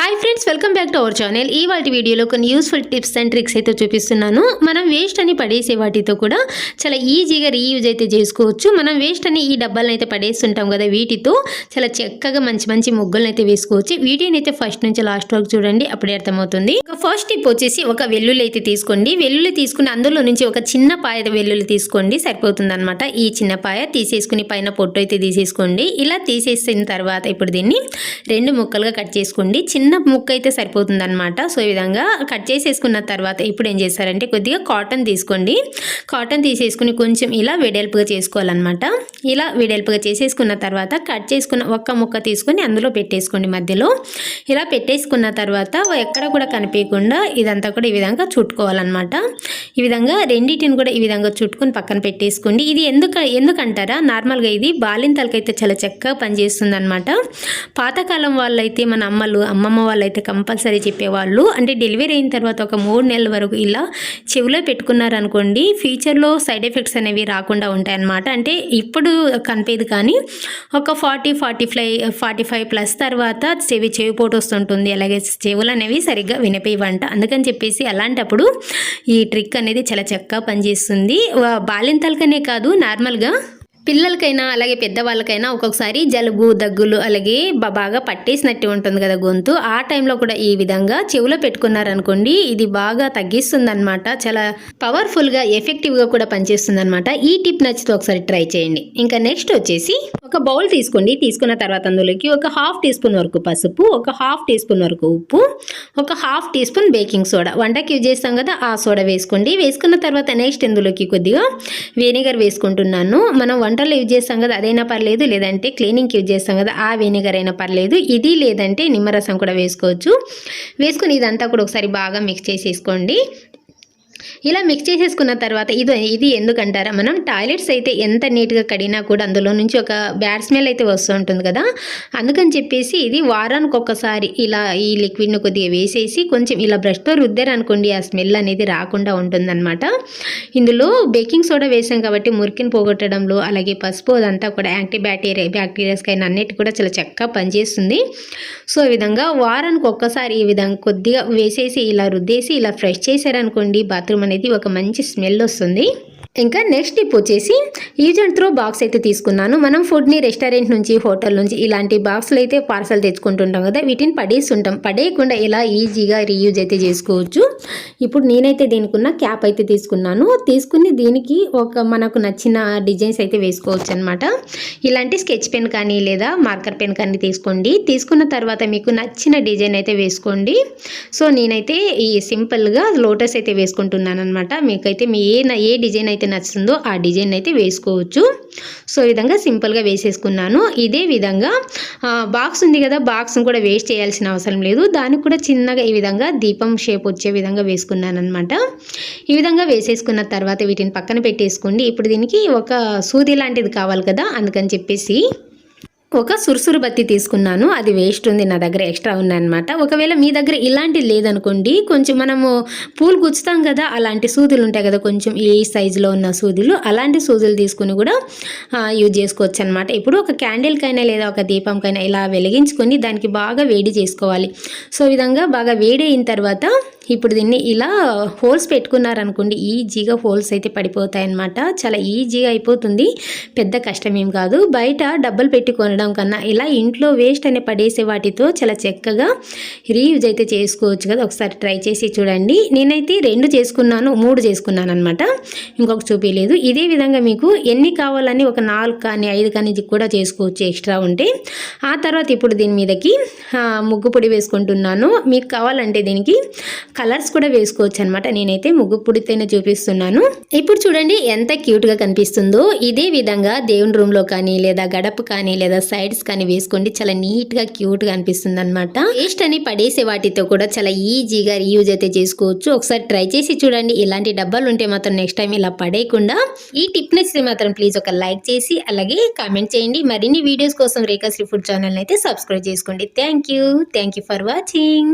Hi friends welcome back to our channel ఈ వాటి వీడియోలో కొన్ని యూస్ఫుల్ టిప్స్ అండ్ ట్రిక్స్ అయితే చూపిస్తున్నాను. మనం వేస్ట్ అని పడేసే వాటితో కూడా చాలా ఈజీగా రీయూజ్ అయితే చేసుకోవచ్చు. మనం వేస్ట్ అని ఈ డబ్బాలను అయితే పడేస్తుంటాం కదా వీటితో చాలా చక్కగా మంచి మంచి ముగ్గులను అయితే వేసుకోవచ్చు. వీడియోని అయితే ఫస్ట్ నుంచి లాస్ట్ వరకు చూడండి అప్పుడే అర్థమవుతుంది. ఒక ఫస్ట్ టిప్ వచ్చేసి ఒక వెల్లుల్లి అయితే తీసుకోండి. వెల్లుల్లి తీసుకుని అందులో నుంచి ఒక చిన్న పాయ వెల్లుల్లి తీసుకోండి సరిపోతుంది అనమాట ఈ చిన్న పాయ తీసేసుకుని పైన పొట్టు అయితే తీసేసుకోండి. ఇలా తీసేసిన తర్వాత ఇప్పుడు దీన్ని రెండు ముక్కలుగా కట్ చేసుకోండి. చిన్న చిన్న ముక్క అయితే సరిపోతుంది అనమాట సో ఈ విధంగా కట్ చేసేసుకున్న తర్వాత ఇప్పుడు ఏం చేస్తారంటే కొద్దిగా కాటన్ తీసుకోండి. కాటన్ తీసేసుకుని కొంచెం ఇలా వెడల్పుగా చేసుకోవాలన్నమాట. ఇలా వెడల్పుగా చేసేసుకున్న తర్వాత కట్ చేసుకున్న ఒక్క ముక్క తీసుకొని అందులో పెట్టేసుకోండి మధ్యలో. ఇలా పెట్టేసుకున్న తర్వాత ఎక్కడ కూడా కనిపించకుండా ఇదంతా కూడా ఈ విధంగా చుట్టుకోవాలన్నమాట. ఈ విధంగా రెండింటిని కూడా ఈ విధంగా చుట్టుకొని పక్కన పెట్టేసుకోండి. ఇది ఎందుకు ఎందుకంటారా? నార్మల్గా ఇది బాలింతలకైతే చాలా చక్కగా పనిచేస్తుంది అనమాట పాతకాలం వాళ్ళైతే మన అమ్మలు అమ్మమ్మ వాళ్ళైతే కంపల్సరీ చెప్పేవాళ్ళు. అంటే డెలివరీ అయిన తర్వాత ఒక మూడు నెలల వరకు ఇలా చెవిలో పెట్టుకున్నారనుకోండి ఫ్యూచర్లో సైడ్ ఎఫెక్ట్స్ అనేవి రాకుండా ఉంటాయన్నమాట. అంటే ఇప్పుడు కనిపేది కానీ ఒక forty forty five forty five plus తర్వాత చెవి చెవి పోటు వస్తుంటుంది. అలాగే చెవులు అనేవి సరిగ్గా వినిపించవంట అందుకని చెప్పేసి అలాంటప్పుడు ఈ ట్రిక్ అనేది చాలా చక్కగా పనిచేస్తుంది. బాలింతలకనే కాదు నార్మల్గా పిల్లలకైనా అలాగే పెద్దవాళ్ళకైనా ఒక్కొక్కసారి జలుబు దగ్గులు అలాగే బాగా పట్టేసినట్టు ఉంటుంది కదా గొంతు. ఆ టైంలో కూడా ఈ విధంగా చెవిలో పెట్టుకున్నారనుకోండి ఇది బాగా తగ్గిస్తుంది అనమాట చాలా పవర్ఫుల్గా ఎఫెక్టివ్గా కూడా పనిచేస్తుంది అనమాట ఈ టిప్ నచ్చితే ఒకసారి ట్రై చేయండి. ఇంకా నెక్స్ట్ వచ్చేసి ఒక బౌల్ తీసుకోండి. తీసుకున్న తర్వాత అందులోకి ఒక హాఫ్ టీ స్పూన్ వరకు పసుపు ఒక హాఫ్ టీ స్పూన్ వరకు ఉప్పు ఒక half teaspoon baking soda. వంటకి యూజ్ చేస్తాం కదా ఆ సోడా వేసుకోండి. వేసుకున్న తర్వాత నెక్స్ట్ ఇందులోకి కొద్దిగా వెనిగర్ వేసుకుంటున్నాను. మనం వంటల్లో యూజ్ చేస్తాం కదా అదైనా పర్లేదు. లేదంటే క్లీనింగ్కి యూజ్ చేస్తాం కదా ఆ వెనిగర్ అయినా పర్లేదు. ఇది లేదంటే నిమ్మరసం కూడా వేసుకోవచ్చు. వేసుకుని ఇదంతా కూడా ఒకసారి బాగా మిక్స్ చేసేసుకోండి. ఇలా మిక్స్ చేసేసుకున్న తర్వాత ఇది ఇది ఎందుకంటారా మనం? టాయిలెట్స్ అయితే ఎంత నీట్గా కడిగినా కూడా అందులో నుంచి ఒక బ్యాడ్ స్మెల్ అయితే వస్తూ ఉంటుంది కదా? అందుకని చెప్పేసి ఇది వారానికి ఒక్కసారి ఇలా ఈ లిక్విడ్ను కొద్దిగా వేసేసి కొంచెం ఇలా బ్రష్తో రుద్దారనుకోండి ఆ స్మెల్ అనేది రాకుండా ఉంటుందన్నమాట. ఇందులో బేకింగ్ సోడా వేసాం కాబట్టి మురికిని పోగొట్టడంలో అలాగే పసుపు అదంతా కూడా యాంటీ బ్యాక్టీరియా బ్యాక్టీరియాస్కైనా అన్నిటి కూడా చాలా చక్కగా పనిచేస్తుంది. సో ఈ విధంగా వారానికి ఒక్కసారి ఈ విధంగా కొద్దిగా వేసేసి ఇలా రుద్దేసి ఇలా ఫ్రెష్ చేశారనుకోండి బాత్రూమ్ అనేది ఒక మంచి స్మెల్ వస్తుంది. ఇంకా నెక్స్ట్ టిప్ వచ్చేసి ఈజెంట్ అండ్ త్రో బాక్స్ అయితే తీసుకున్నాను. మనం ఫుడ్ని రెస్టారెంట్ నుంచి హోటల్ నుంచి ఇలాంటి బాక్స్లు అయితే పార్సల్ తెచ్చుకుంటుంటాం కదా వీటిని పడేస్తుంటాం. పడేయకుండా ఇలా ఈజీగా రీయూజ్ అయితే చేసుకోవచ్చు. ఇప్పుడు నేనైతే దీనికున్న క్యాప్ అయితే తీసుకున్నాను. తీసుకుని దీనికి ఒక మనకు నచ్చిన డిజైన్స్ అయితే వేసుకోవచ్చు అనమాట ఇలాంటి స్కెచ్ పెన్ కానీ లేదా మార్కర్ పెన్ కానీ తీసుకోండి. తీసుకున్న తర్వాత మీకు నచ్చిన డిజైన్ అయితే వేసుకోండి. సో నేనైతే ఈ సింపుల్గా లోటస్ అయితే వేసుకుంటున్నాను అనమాట మీకైతే మీ ఏ ఏ డిజైన్ అయితే నచ్చుతుందో ఆ డిజైన్ అయితే వేసుకోవచ్చు. సో ఈ విధంగా సింపుల్గా వేసేసుకున్నాను. ఇదే విధంగా బాక్స్ ఉంది కదా బాక్స్ని కూడా వేస్ట్ చేయాల్సిన అవసరం లేదు. దానికి కూడా చిన్నగా ఈ విధంగా దీపం షేప్ వచ్చే విధంగా వేసుకున్నాను అనమాట ఈ విధంగా వేసేసుకున్న తర్వాత వీటిని పక్కన పెట్టేసుకోండి. ఇప్పుడు దీనికి ఒక సూది లాంటిది కావాలి కదా అందుకని చెప్పేసి. ఒక సురుసురు బత్తి తీసుకున్నాను. అది వేస్ట్ ఉంది నా దగ్గర ఎక్స్ట్రా ఉందన్నమాట. ఒకవేళ మీ దగ్గర ఇలాంటిది లేదనుకోండి కొంచెం మనము పూలు గుచ్చుతాం కదా అలాంటి సూదులు ఉంటాయి కదా కొంచెం ఈ సైజులో ఉన్న సూదులు అలాంటి సూదులు తీసుకుని కూడా యూజ్ చేసుకోవచ్చు అనమాట ఇప్పుడు ఒక క్యాండిల్కైనా లేదా ఒక దీపంకైనా ఇలా వెలిగించుకొని దానికి బాగా వేడి చేసుకోవాలి. సో విధంగా బాగా వేడి అయిన తర్వాత ఇప్పుడు దీన్ని ఇలా హోల్స్ పెట్టుకున్నారనుకోండి ఈజీగా హోల్స్ అయితే పడిపోతాయి అన్నమాట చాలా ఈజీగా అయిపోతుంది. పెద్ద కష్టం ఏం కాదు. బయట డబ్బులు పెట్టి కొనడం కన్నా ఇలా ఇంట్లో వేస్ట్ అనే పడేసే వాటితో చాలా చక్కగా రీయూజ్ అయితే చేసుకోవచ్చు కదా. ఒకసారి ట్రై చేసి చూడండి. నేనైతే రెండు చేసుకున్నాను మూడు చేసుకున్నాను అనమాట ఇంకొక చూపించలేదు ఇదే విధంగా మీకు ఎన్ని కావాలని ఒక నాలుగు కానీ ఐదు కానీ కూడా చేసుకోవచ్చు ఎక్స్ట్రా ఉంటే. ఆ తర్వాత ఇప్పుడు దీని మీదకి ముగ్గు పొడి వేసుకుంటున్నాను. మీకు కావాలంటే దీనికి కలర్స్ కూడా వేసుకోవచ్చు అనమాట నేనైతే ముగ్గు పుడితేనే చూపిస్తున్నాను. ఇప్పుడు చూడండి ఎంత క్యూట్గా కనిపిస్తుందో. ఇదే విధంగా దేవుని రూమ్లో కానీ లేదా గడప కానీ లేదా సైడ్స్ కానీ వేసుకోండి. చాలా నీట్గా క్యూట్గా అనిపిస్తుంది అనమాట వేస్ట్ అని పడేసే వాటితో కూడా చాలా ఈజీగా రీయూజ్ అయితే చేసుకోవచ్చు. ఒకసారి ట్రై చేసి చూడండి. ఇలాంటి డబ్బాలు ఉంటే మాత్రం నెక్స్ట్ టైం ఇలా పడేయకుండా. ఈ టిప్ నచ్చితే మాత్రం ప్లీజ్ ఒక లైక్ చేసి అలాగే కామెంట్ చేయండి. మరిన్ని వీడియోస్ కోసం రేఖాశ్రీ ఫుడ్ ఛానల్ అయితే సబ్స్క్రైబ్ చేసుకోండి. Thank you thank you for watching